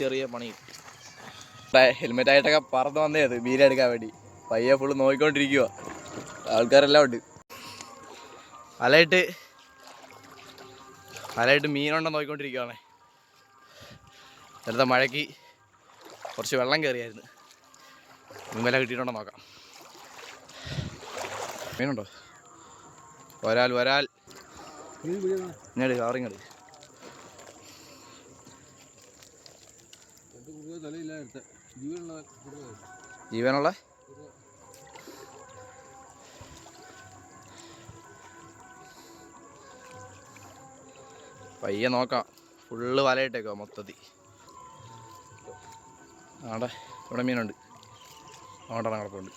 ചെറിയ പണി ഹെൽമെറ്റ് ആയിട്ടൊക്കെ പറന്ന് വന്നേ അത്. മീൻ എടുക്കാൻ വേണ്ടി. പയ്യെ ഫുള്ള് നോക്കിക്കൊണ്ടിരിക്കുക ആൾക്കാരെല്ലാം ഉണ്ട്. വലയിട്ട് വലയിട്ട് മീനുണ്ടോ നോക്കിക്കൊണ്ടിരിക്കുകയാണേ നേരത്തെ മഴയ്ക്ക് കുറച്ച് വെള്ളം കയറിയായിരുന്നു. മീൻ വില കിട്ടിയിട്ടുണ്ടോ നോക്കാം. മീനുണ്ടോ? ഒരാൾ ഒരാൾ. ഇങ്ങോട്ട് കാറിങ്ങട് ജീവനുള്ള പയ്യെ നോക്കാം. ഫുള്ള് വലയിട്ടേക്കോ മൊത്തത്തിൽ. ആടെ ഇവിടെ മീനുണ്ട്. അവിടെ കിടപ്പുണ്ട്.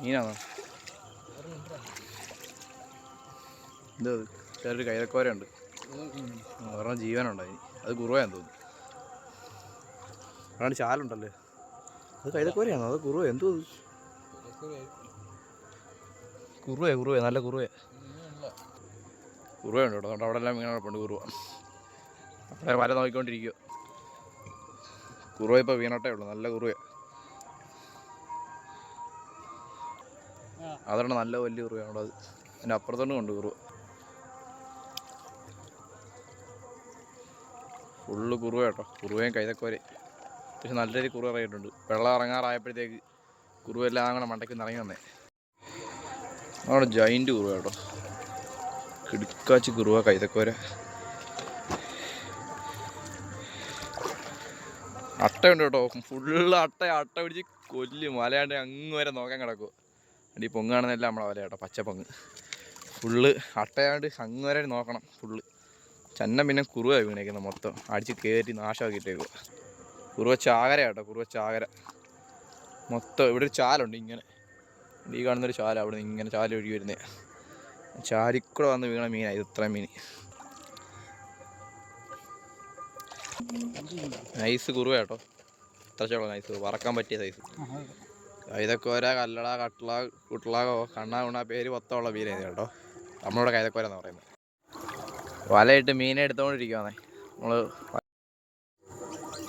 മീനാണോ? എന്തോ അത്? ചെറിയൊരു കൈതക്കോരുണ്ട് ഒരെണ്ണം ജീവനുണ്ടായി. അത് കുറുവയാന്ന് തോന്നുന്നു. അവിടെ ചാലുണ്ടല്ലേ? അത് കൈതക്കോരയാണോ അത് കുറുവ എന്തോ കുറുവ കുറുവ നല്ല കുറുവ. കുറുവയുണ്ട് കേട്ടോ. അതുകൊണ്ട് അവിടെ എല്ലാം മീൻ കിടപ്പുണ്ട് കുറുവ. അവിടെ വല നോക്കിക്കൊണ്ടിരിക്കുക കുറുവ ഇപ്പോൾ വീണട്ടേ ഉള്ളൂ. നല്ല കുറുവ. അതാണ് നല്ല വലിയ കുറുവയാണ് അത്. അതിന്റെ അപ്പുറത്തോണ്ട് കൊണ്ട് കുറുവ. ഫുള്ള് കുറുവ കേട്ടോ. കുറുവയും കൈതക്കോരെ അത്യാവശ്യം നല്ല രീതിയിൽ കുറുവ ഇറങ്ങിയിട്ടുണ്ട്. വെള്ളം ഇറങ്ങാറായപ്പോഴത്തേക്ക് കുറുവെല്ലാം കൂടെ മണ്ടയ്ക്ക് ഇറങ്ങി വന്നേ. അവിടെ ജൈന്റ് കുറുവ കേട്ടോ. കിടുക്കാച്ചി കുറുവ കൈതക്കോര. അട്ടയുണ്ട് കേട്ടോ. ഫുള്ള് അട്ട അട്ട പിടിച്ച് കൊല്ല്. മലയാണ്ട് അങ്ങ് വരെ നോക്കാൻ കിടക്കും. അടി പൊങ്ങാണെന്നല്ല നമ്മളെ വല കേട്ടോ പച്ചപ്പൊങ്ങ് ഫുള്ള് അട്ടയാണ്ട് അങ്ങ് വരെ നോക്കണം ഫുള്ള് ചെന്ന പിന്നെ കുറുവ വീണേക്കുന്നത് മൊത്തം. അടിച്ച് കയറ്റി നാശമാക്കിയിട്ടേക്കുക കുറുവ ചാകര കേട്ടോ കുറുവ ചാകര മൊത്തം ഇവിടെ ഒരു ചാലുണ്ട് ഇങ്ങനെ. ഈ കാണുന്നൊരു ചാല അവിടെ നിന്ന് ഇങ്ങനെ ചാല ഒഴുകി വരുന്നേ. ചാരിക്കൂടെ വന്ന് വീണ മീനാണ് ഇത് ഇത്രയും മീൻ. നൈസ് കുറുവ കേട്ടോ ഇത്രച്ചോളം നൈസ് വറക്കാൻ പറ്റിയ സൈസ് കൈതക്കോര കല്ലട കട്ടള കുട്ടളാകോ കണ്ണാ കുണ പേര് മൊത്തമുള്ള മീനാണ് കേട്ടോ. നമ്മളിവിടെ കൈതക്കോര എന്ന് പറയുന്നത്. വലയിട്ട് മീനെ എടുത്തോണ്ടിരിക്കുവാന്നേ. നമ്മൾ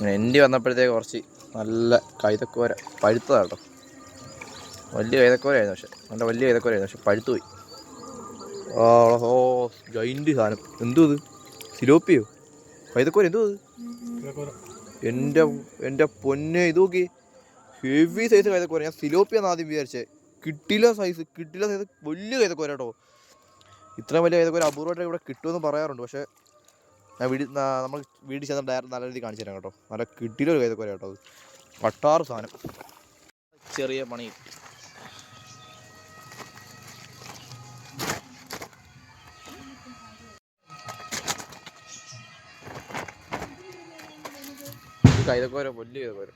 എൻഡി വന്നപ്പോഴത്തേക്ക് കുറച്ച് നല്ല കൈതക്കോര പഴുത്തതാട്ടോ. വലിയ കൈതക്കോരായിരുന്നു പക്ഷെ നല്ല വലിയ കൈതക്കോരായിരുന്നു പക്ഷെ പഴുത്തു പോയി. ഓ ജൈന്റ് സാധനം. എന്തോ ഇത്? സിലോപ്പിയോ? കൈതക്കോര എന്തോ ഇത്? എന്റെ എന്റെ പൊന്നെ ഇത് നോക്കി. ഹെവി സൈസ് കൈതക്കോര. ഞാൻ സിലോപ്പിയാന്ന് ആദ്യം വിചാരിച്ചേ. കിട്ടില്ല സൈസ് കിട്ടില്ല സൈസ് വലിയ കൈതക്കോര കേട്ടോ. ഇത്രയും വലിയ കൈതക്കോര അപൂർവമായിട്ട് ഇവിടെ കിട്ടുമെന്ന് പറയാറുണ്ട്. പക്ഷേ ഞാൻ വീട് നമ്മൾ വീട്ടിൽ ചെന്ന ഡയറക്റ്റ് നല്ല രീതിയിൽ കാണിച്ചു തരാം കേട്ടോ. നല്ല കിട്ടിയിലൊരു കൈതക്കോര കേട്ടോ അത്. പട്ടാറ് സാധനം. ചെറിയ പണി കൈതക്കോര വലിയ കൈതക്കോര.